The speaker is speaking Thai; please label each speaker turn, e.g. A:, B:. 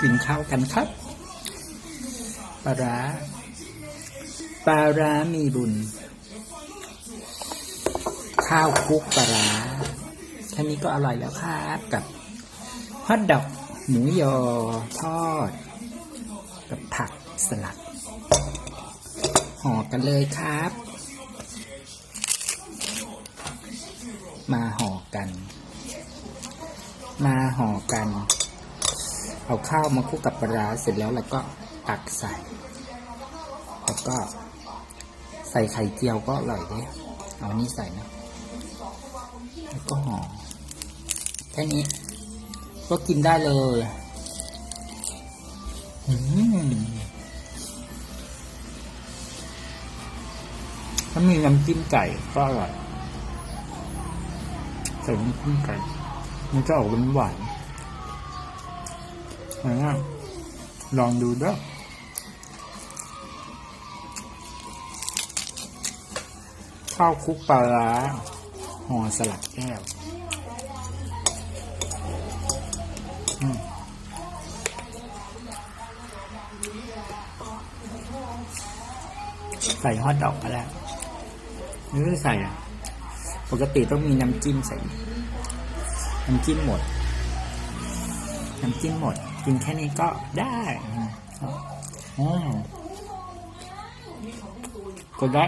A: กินข้าวกันครับ ปลาร้าปลาร้ามีบุญ ข้าวคุกปลาร้าแค่นี้ก็อร่อยแล้วครับกับฮอทดอกหมูยอทอด กับผักสลัดห่อกันเลยครับ มาห่อกัน มาห่อกัน เอาข้าวมาคลุกกับปลาเสร็จแล้วเราก็ตักใส่ แล้วก็ใส่ไข่เจียวก็อร่อยดีเอานี่ใส่นะ แล้วก็ห่อแค่นี้ ก็กินได้เลยอืมถ้ามีน้ำจิ้มไก่ก็อร่อยใส่น้ำจิ้มไก่ มันจะออกหวานๆ นะลองดูเด้อข้าวคลุกปลาร้าห่อสลัดแก้วใส่ฮอทดอกก็ได้หรือใส่อะ ปกติต้องมีน้ำจิ้มใส่ น้ำจิ้มหมด น้ำจิ้มหมด กินแค่นี้ก็ได้อืมอ๋อก็ได้